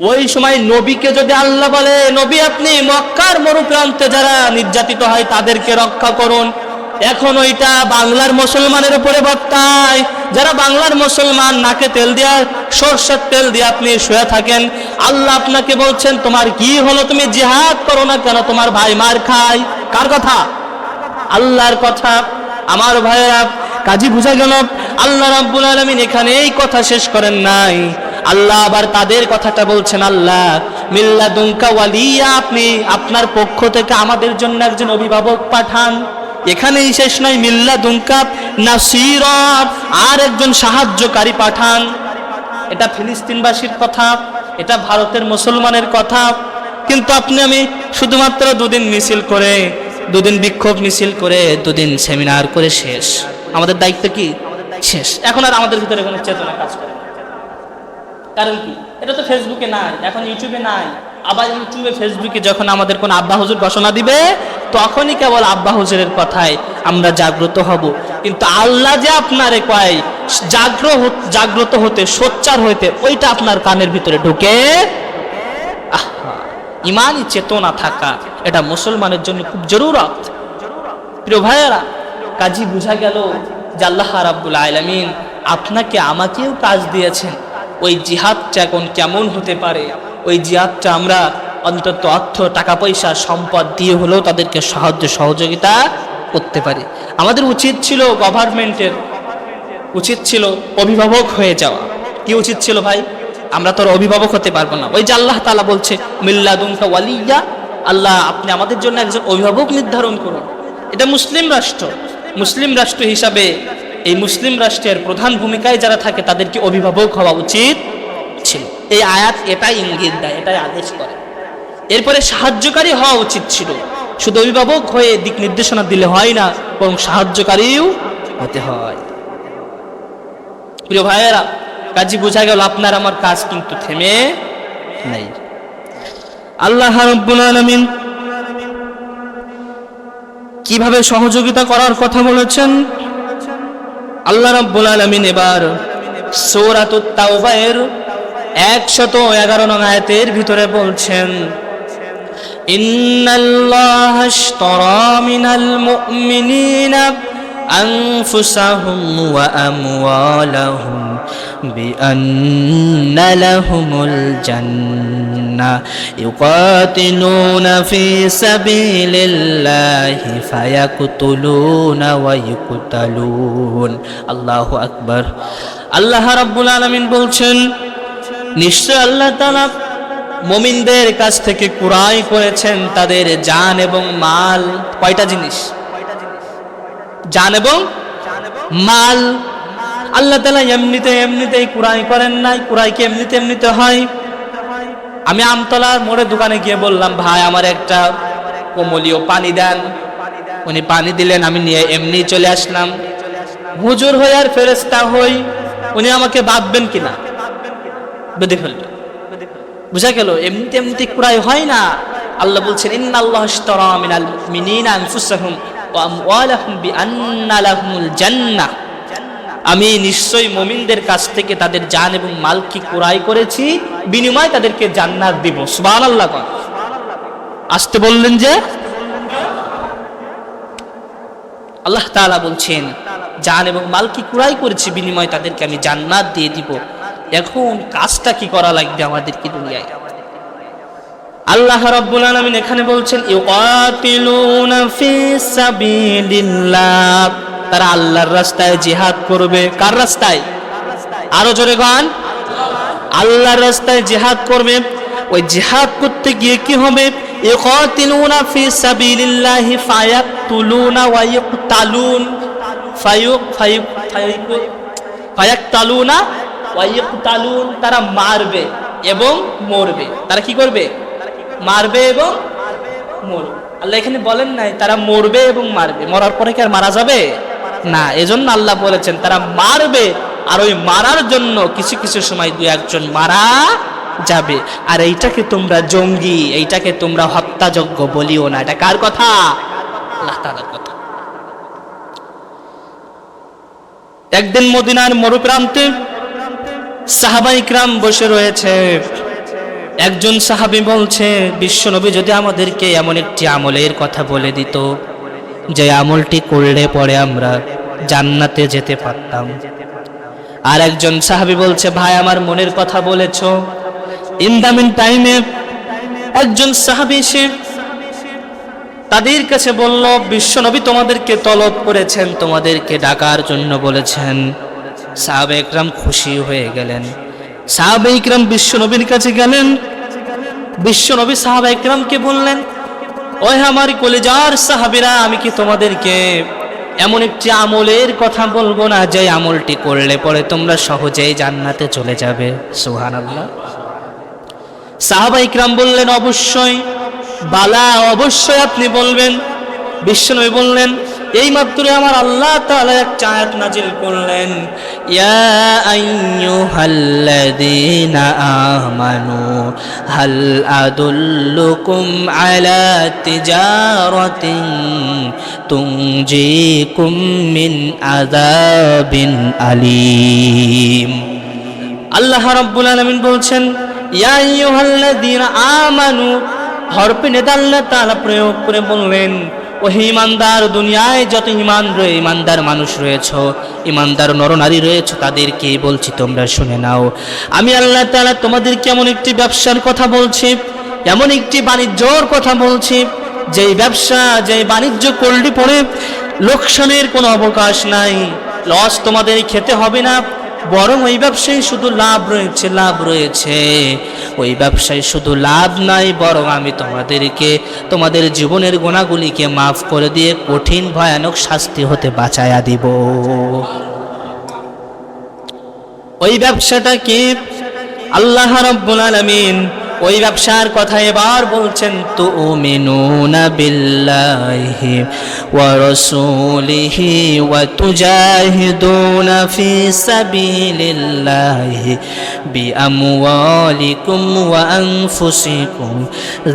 ওই সময় নবীকে যদি আল্লাহ বলে, নবী আপনি মক্কার মরুপ্রান্তে যারা নির্যাতিত হয়, তাদেরকে রক্ষা করুন। এখন ওইটা বাংলার মুসলমানের উপরে বর্তায়। যারা বাংলার মুসলমান, নাকে তেল দিয়া, সর্ষের তেল দিয়ে আপনি শুয়ে থাকেন। আল্লাহ আপনাকে বলছেন, তোমার কি হলো? তুমি জিহাদ করো না কেন? তোমার ভাই মার খায়। কার কথা? আল্লাহর কথা। আমার ভাইয়েরা, কাজী বুঝা গেল, আল্লাহ রাব্বুল আলামিন এখানে এই কথা শেষ করেন নাই। আল্লাহ আবার তাদের কথাটা বলছেন, আল্লাহ মিল্লা দুঙ্কা ওয়ালিয়া, আপনি আপনার পক্ষ থেকে আমাদের জন্য একজন অভিভাবক পাঠান। এখানেই শেষ নয় মিল্লা দুঙ্কা নাসির, আর একজন সাহায্যকারী পাঠান। এটা ফিলিস্তিনবাসীর কথা, এটা ভারতের মুসলমানের কথা। কিন্তু আপনি, আমি শুধুমাত্র দুদিন মিছিল করে, দুদিন বিক্ষোভ মিছিল করে, দুদিন সেমিনার করে শেষ। আমাদের দায়িত্ব কি? শেষ। এখন আর আমাদের ভিতরে কোনো চেতনা কাজ করে। কারণ কি? এটা তো ফেসবুকে নাই, এখন ইউটিউবে নাই। আবার ইউটিউবে ফেসবুকে যখন আমাদের কোন আব্বা হুজুর ঘোষণা দিবে, তখনই কেবল আব্বা হুজুরের কথায় আমরা জাগ্রত হব। কিন্তু আল্লাহ যে আপনারে কয় জাগ্র জাগ্রত হতে, সোচ্চার হইতে, ওইটা আপনার কানের ভিতরে ঢুকে ইমানই চেতনা থাকা, এটা মুসলমানের জন্য খুব জরুরত। প্রিয় ভাইয়েরা, কাজী বুঝা গেল যে আল্লাহ রাব্বুল আলামিন আপনাকে আমাকেও কাজ দিয়েছেন। ওই জিহাদটা এখন কেমন হতে পারে? ওই জিহাদটা আমরা অন্তত অর্থ, টাকা, পয়সা, সম্পদ দিয়ে হলেও তাদেরকে সাহায্য, সহযোগিতা করতে পারি। আমাদের উচিত ছিল গভর্নমেন্টের, উচিত ছিল অভিভাবক হয়ে যাওয়া। কি উচিত ছিল ভাই? আমরা তো আর অভিভাবক হতে পারব না। ওই যে আল্লাহ তালা বলছে মিল্লাদুমকা ওয়ালিয়া আল্লাহ আপনি আমাদের জন্য একজন অভিভাবক নির্ধারণ করুন। এটা মুসলিম রাষ্ট্র। মুসলিম রাষ্ট্র হিসাবে এই মুসলিম রাষ্ট্রের প্রধান ভূমিকায় যারা থাকে তাদেরকে অভিভাবক হওয়া উচিত ছিল। এই আয়াত এটাই ইঙ্গিত দেয়, এটাই আদেশ করে। এরপরে সাহায্যকারী হওয়া উচিত ছিল। শুধু অভিভাবক হয়ে দিক নির্দেশনা দিলে হয় না, বরং সাহায্যকারীও হতে হয়। প্রিয় ভাইয়েরা বোঝা গেল আপনার আমার কাজ কিন্তু থেমে নাই। আল্লাহ আলামিন কীভাবে সহযোগিতা করার কথা বলেছেন? আল্লাহ রাব্বুল আলামিন এবার সূরাতুত তাওবায়ের 111 নং আয়াতের ভিতরে বলছেন, ইন্নাল্লাহ আশতারা মিনাল মুমিনিনা أنفسهم وأموالهم بأن لهم الجنة يقاتلون في سبيل الله فيقتلون ويقتلون الله أكبر আল্লাহ রাব্বুল আলামিন বলছেন নিশ্চয় আল্লাহ তাআলা মুমিনদের কাছ থেকে কুরাই করেছেন তাদের জান এবং মাল কয়টা জিনিস জান এবং মাল। আল্লাহ তালা এমনিতে এমনিতেই কুরাই করেন নাই। কুরাইকে এমনিতে এমনিতে হয়? আমি আমতলার মোড়ে দোকানে গিয়ে বললাম ভাই আমার একটা কোমলীয় পানি দেন। উনি পানি দিলেন আমি নিয়ে এমনি চলে আসলাম। হুজুর হই আর ফেরেস্তা হই উনি আমাকে ভাববেন কিনা? বেঁধে ফেলল। বুঝা গেল এমনিতে এমনিতে কুরাই হয় না। আল্লাহ বলছেন ইন্নাল্লাহ ইশতারা মিনাল মুমিনিনা আনফুসাহুম। আমি নিশ্চয়ই মুমিনদের কাছ থেকে তাদের জান এবং মালকে কুরাই করেছি? বিনিময় তাদেরকে জান্নাত দিব। সুবহানাল্লাহ কোন আসতে বললেন যে, আল্লাহ তাআলা বলছেন, জান এবং মালকে কুরাই করেছি? বিনিময় তাদেরকে আমি জান্নাত দিয়ে দিব। এখন কাজটা কি করা লাগবে আমাদেরকে দুনিয়ায়? আল্লাহ রাব্বুল আলামিন এখানে বলছেন, ইউকাতিলুনা ফি সাবিলিল্লাহ। তারা আল্লাহর রাস্তায় জিহাদ করবে। কার রাস্তায়? আরও জোরে গান। আল্লাহর রাস্তায় জিহাদ করবে। ওই জিহাদ করতে গিয়ে কি হবে? ইউকাতিলুনা ফি সাবিলিল্লাহি ফায়াকতুলুনা ওয়া ইয়ুকতালুন ফায়ুক ফায়ুক ফায়ুক ফায়াকতালুনা ওয়া ইয়ুকতালুন তারা মারবে এবং মরবে। তারা কি করবে? মারবে এবং মরবে আল্লাহ এখানে বলেন নাই, তারা মরবে এবং মারবে। মরার পরে কি আর মারা যাবে? না, এজন্য আল্লাহ বলেছেন, তারা মারবে, আর ওই মারার জন্য কিছু কিছু সময় দু একজন মারা যাবে। আর এইটাকে তোমরা জঙ্গি, এইটাকে তোমরা হত্যাযজ্ঞ বলিও না। এটা কার কথা? আল্লাহ কথা। একদিন মদিনার মরুপ্রান্তে সাহাবাইকরাম বসে রয়েছে। একজন সাহাবি বলছে বিশ্বনবী যদি আমাদেরকে এমন একটি আমলের কথা বলে দিত, যে আমলটি করলে পরে আমরা জান্নাতে যেতে পারতাম। আর একজন সাহাবী বলছে, ভাই, আমার মনের কথা বলেছ। ইন দ্য মিন টাইমে একজন সাহাবী এসে তাদের কাছে বলল বিশ্বনবী তোমাদেরকে তলব করেছেন, তোমাদেরকে ডাকার জন্য বলেছেন। সাহাবে একরাম খুশি হয়ে গেলেন। সাহাবে ইকরাম বিশ্বনবীর কাছে গেলেন। বিশ্বনবী সাহাবা ইকরামকে বললেন ওই আমার কলেজার সাহাবিরা, আমি কি তোমাদেরকে এমন একটি আমলের কথা বলব না, যে আমলটি করলে পরে তোমরা সহজেই জান্নাতে চলে যাবে? সুহান আল্লাহ সাহাবা ইকরাম বললেন, অবশ্যই। বালা, অবশ্যই আপনি বলবেন। বিশ্বনবী বললেন এই মাত্র আমার আল্লাহ তাআলা এক চায়াত নাজিল করলেন, ইয়া আইয়ুহাল্লাযীনা আমানু, হাল আদুল্লুকুম আলা তিজারাতিন তুনজিকুম মিন আযাবিন আলীম। আল্লাহ রাব্বুল আলামিন বলছেন, ইয়া আইয়ুহাল্লাযীনা আমানু, হরফে নেদা আল্লাহ তাআলা প্রয়োগ করে বললেন ও ইমানদার দুনিয়ায় যত ইমান রয়ে, ইমানদার মানুষ রয়েছ, ইমানদার নরনারী রয়েছ তাদেরকে বলছি তোমরা শুনে নাও। আমি আল্লাহ তালা তোমাদের কেমন একটি ব্যবসার কথা বলছি, এমন একটি বাণিজ্যর কথা বলছি, যেই ব্যবসা, যেই বাণিজ্য করলে পরে লোকসানের কোনো অবকাশ নাই লস তোমাদের খেতে হবে না বরং ওই ব্যবসায় শুধু লাভ রয়েছে লাভ রয়েছে। ওই ব্যবসায় শুধু লাভ নাই, বরং আমি তোমাদেরকে, তোমাদের জীবনের গোনাগুলিকে মাফ করে দিয়ে কঠিন, ভয়ানক শাস্তি হতে বাঁচায়া দিব। ওই ব্যবসাটা কি আল্লাহ রব্বুল আলামিন ওই ব্যবসার কথা এবার বলছেন তো মিনুনা বিল্লাহি ওয়া রাসূলিহি ওয়া তুজাহিদুনা ফি সাবিলিল্লাহি বিআমওয়ালিকুম ওয়া আনফুসিকুম।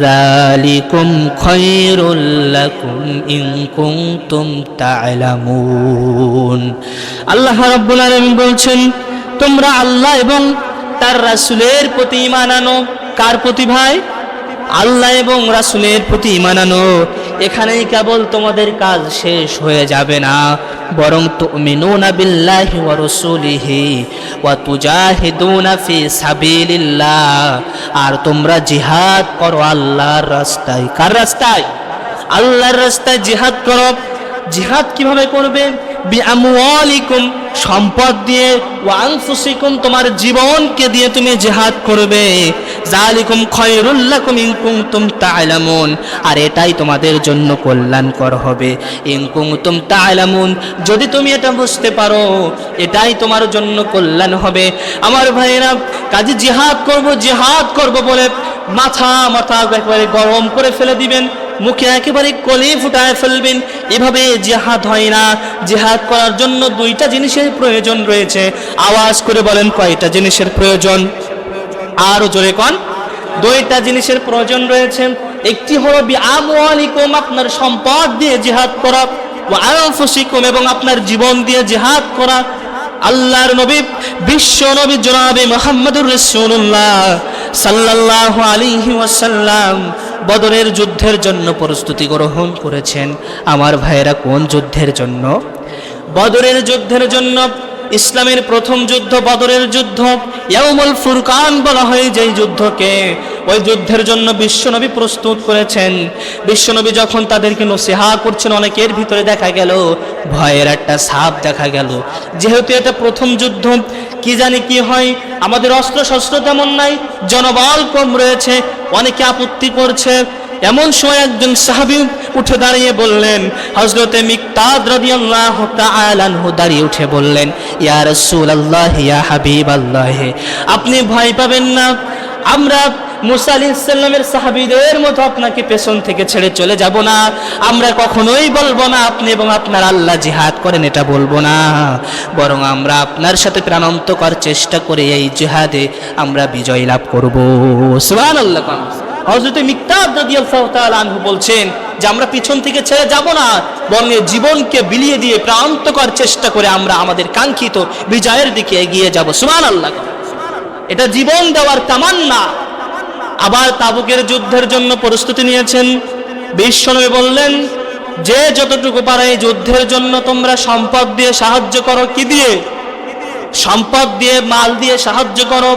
যালিকুম খায়রুল লাকুম ইন কুনতুম তা'লামুন আল্লাহ রাব্বুল আলামিন বলছেন, তোমরা আল্লাহ এবং তার রাসূলের প্রতি ঈমান আনো। কার প্রতি ভাই? আল্লাহ এবং রাসূলের প্রতি ঈমান আনো এখানেই কেবল তোমাদের কাজ শেষ হয়ে যাবে না। বরং তুমিনুনা বিল্লাহি ওয়া রাসূলিহি ওয়া তুজাহিদুনা ফি সাবিলিল্লাহ। আর তোমরা জিহাদ করো আল্লাহর রাস্তায়। কার রাস্তায়? আল্লাহর রাস্তায় জিহাদ করো। জিহাদ কীভাবে করবে? বিআমওয়ালিকুম, সম্পদ দিয়ে ওয়াংফুসিকুম তোমার জীবনকে দিয়ে তুমি জেহাদ করবে। জালিকুম খয়রুল লাকুম ইন কুনতুম তা'লামুন আর এটাই তোমাদের জন্য কল্যাণকর হবে। ইন কুনতুম তা'লামুন যদি তুমি এটা বুঝতে পারো, এটাই তোমার জন্য কল্যাণ হবে। আমার ভাইয়েরা, কাজে জিহাদ করব জিহাদ করব বলে মাথা মাথা একেবারে গরম করে ফেলে দিবেন। মুখে একেবারে কলি ফুটায় ফেলবেন। এভাবে জেহাদ হয় না। জেহাদ করার জন্য দুইটা জিনিসের প্রয়োজন রয়েছে। আওয়াজ করে বলেন, কয়টা জিনিসের প্রয়োজন? আরও জোরে কন। দুইটা জিনিসের প্রয়োজন রয়েছে। একটি হলো, বিআমওয়ালিকুম, আপনার সম্পদ দিয়ে জিহাদ করা। ওয়া আনফুসিকুম, এবং আপনার জীবন দিয়ে জিহাদ করা। আল্লাহর নবী, বিশ্ব নবী জনাবে মোহাম্মদুর রাসূলুল্লাহ সাল্লাল্লাহু আলাইহি ওয়াসাল্লাম বদরের যুদ্ধের জন্য প্রস্তুতি গ্রহণ করেছেন। আমার ভাইয়েরা, কোন যুদ্ধের জন্য? বদরের যুদ্ধের জন্য, ইসলামের প্রথম যুদ্ধ বদরের যুদ্ধ। ইয়াউমুল ফুরকান বলা হয় যেই যুদ্ধকে ওই যুদ্ধের জন্য বিশ্বনবী প্রস্তুত করেছেন। বিশ্বনবী যখন তাদেরকে নসিহা করছেন, অনেকের ভিতরে দেখা গেল, ভয়ের একটা সাপ দেখা গেল। যেহেতু এটা প্রথম যুদ্ধ, কি জানি কি হয়, আমাদের অস্ত্র শস্ত্র তেমন নাই, জনবল কম রয়েছে, অনেকে আপত্তি করছে। এমন সময় একজন সাহাবী উঠে দাঁড়িয়ে বললেন হজরতে মিকতাদ রাদিয়াল্লাহু তাআলা আনহু দাঁড়িয়ে উঠে বললেন, ইয়া রাসূলুল্লাহ, ইয়া হাবিবাল্লাহ, আপনি ভয় পাবেন না, আমরা মুসা আলাইহিসসালামের সাহাবীদের মতো আপনাকে পেছন থেকে ছেড়ে চলে যাব না। আমরা কখনোই বলব না আপনি এবং আপনার আল্লাহ জিহাদ করেন, এটা বলব না। বরং আমরা আপনার সাথে প্রাণান্তকর চেষ্টা করে এই জিহাদে আমরা বিজয় লাভ করব। সুবহানাল্লাহ। হযরত মিকতাব রাদিয়াল্লাহু তাআলা আনহু বলছেন যে, আমরা পিছন থেকে ছেড়ে যাব না, বরং জীবনকে বিলিয়ে দিয়ে প্রান্তকর চেষ্টা করে আমরা আমাদের কাঙ্ক্ষিত বিজয়ের দিকে এগিয়ে যাব। সুবহানাল্লাহ। এটা জীবন দেওয়ার তামান্না। আবার তাবুকের যুদ্ধের জন্য প্রস্তুতি নিয়েছেন। বিশ্বনবী বললেন, যে যতটুকু পারে এই যুদ্ধের জন্য তোমরা সম্পদ দিয়ে সাহায্য করো। কি দিয়ে? সম্পদ দিয়ে, মাল দিয়ে সাহায্য করো।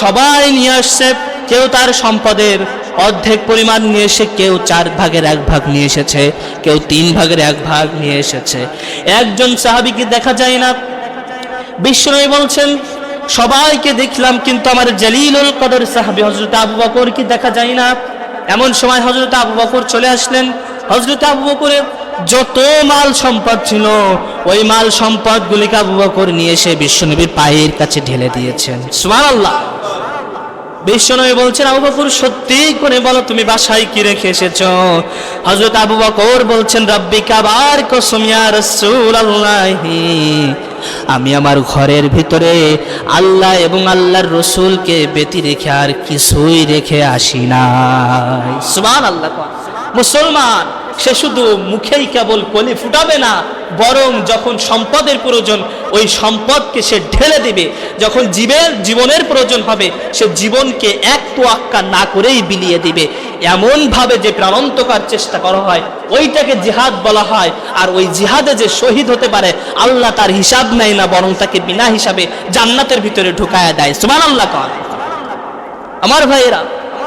সবাই নিয়ে আসছে, কেউ তার সম্পদের অর্ধেক পরিমাণ নিয়ে এসে, কেউ চার ভাগের এক ভাগ নিয়ে এসেছে, কেউ তিন ভাগের এক ভাগ নিয়ে এসেছে। একজন সাহাবিকে দেখা যায় না। বিশ্বনবী বলছেন সবাইকে দেখলাম, কিন্তু আমার জালিলুল কদর সাহাবি হজরত আবু বকর কি দেখা যায় না? এমন সময় হজরত আবু বকর চলে আসলেন। হজরত আবু বকরের যত মাল সম্পদ ছিল, ওই মাল সম্পদ গুলিকে আবু বকর নিয়ে এসে বিশ্বনবীর পায়ের কাছে ঢেলে দিয়েছেন। সুমান আল্লাহ বিশ্বনবী বলছেন, আবু বকর, সত্যি করে বলো, তুমি বাসায় কি রেখে এসেছ? হযরত আবু বকর বলছেন রব্বি কাবার কসম রসুল রাসূলুল্লাহি। আমি আমার ঘরের ভিতরে আল্লাহ এবং আল্লাহর রসুলকে বেতি রেখে আর কিছুই রেখে আসি নাই। সুবহানাল্লাহ মুসলমান, সে শুধু মুখেই কেবল কলি ফুটাবে না, বরং যখন সম্পদের প্রয়োজন, ওই সম্পদকে সে ঢেলে দেবে। যখন জীবের, জীবনের প্রয়োজন হবে, সে জীবনকে এক তোয়াক্কা না করেই বিলিয়ে দিবে। এমনভাবে যে প্রাণান্তকার চেষ্টা করা হয় ওইটাকে জিহাদ বলা হয় আর ওই জিহাদে যে শহীদ হতে পারে আল্লাহ তার হিসাব নেয় না বরং তাকে বিনা হিসাবে জান্নাতের ভিতরে ঢুকায় দেয় সুমান আল্লাহ কর আমার ভাইয়েরা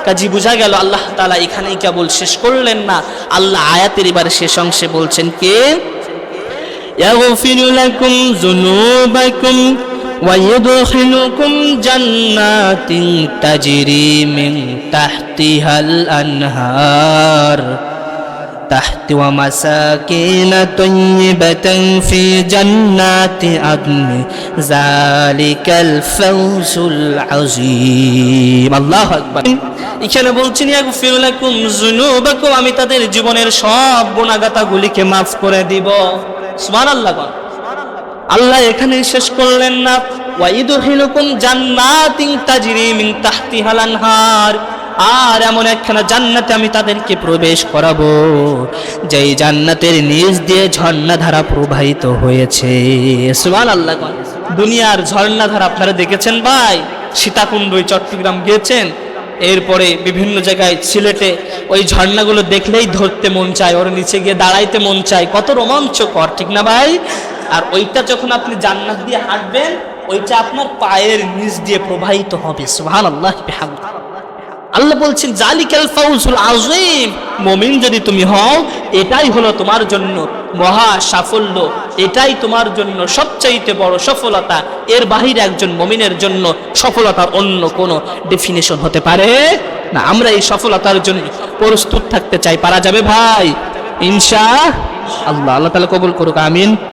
কাজী বোঝা গেল আল্লাহ তালা এখানেই কেবল শেষ করলেন না আল্লাহ আয়াতের এবার শেষ অংশে বলছেন কে يغفر لكم ذنوبكم ويدخلكم جنات تجري من تحتها الأنهار تحت ومساكين طيبة في جنات عدن ذلك الفوز العظيم الله أكبر এখানে বলছেন ইয়াগফিরুলাকুম যুনুবাকুম আমি তাদের জীবনের সব গুনাহগাতাগুলিকে maaf করে দিব সুবহানাল্লাহ বল। আল্লাহ এখানে শেষ করলেন না। ওয়াইদুহিলুকুম জান্নাতিন তাজরি মিন তাহতিহাল আনহার। আর এমন একখানা জান্নাতে আমি তাদেরকে প্রবেশ করাবো, যেই জান্নাতের নিচ দিয়ে ঝর্ণাধারা প্রবাহিত হয়েছে। সুবহান আল্লাহ দুনিয়ার ঝর্ণাধারা আপনারা দেখেছেন ভাই? সীতাকুণ্ড, ওই চট্টগ্রাম গিয়েছেন। এরপরে বিভিন্ন জায়গায় সিলেটে ওই ঝর্ণাগুলো দেখলেই ধরতে মন চায়, ওর নিচে গিয়ে দাঁড়াইতে মন চায়। কত রোমাঞ্চকর, ঠিক না ভাই? আর ওইটা যখন আপনি জান্নাত দিয়ে হাঁটবেন, ওইটা আপনার পায়ের নিচ দিয়ে প্রবাহিত হবে। সুহান আল্লাহ আল্লাহ বলছেন, জালিকাল ফাউজুল আযীম। মুমিন যদি তুমি হও, এটাই হলো তোমার জন্য মহা সাফল্য, এটাই তোমার জন্য সবচাইতে বড় সফলতা। এর বাহিরে একজন মুমিনের জন্য সফলতার অন্য কোনো ডেফিনেশন হতে পারে না। আমরা এই সফলতার জন্য প্রস্তুত থাকতে চাই। পারা যাবে ভাই? ইনশা আল্লাহ। আল্লাহ তাআলা কবুল করুক, আমিন।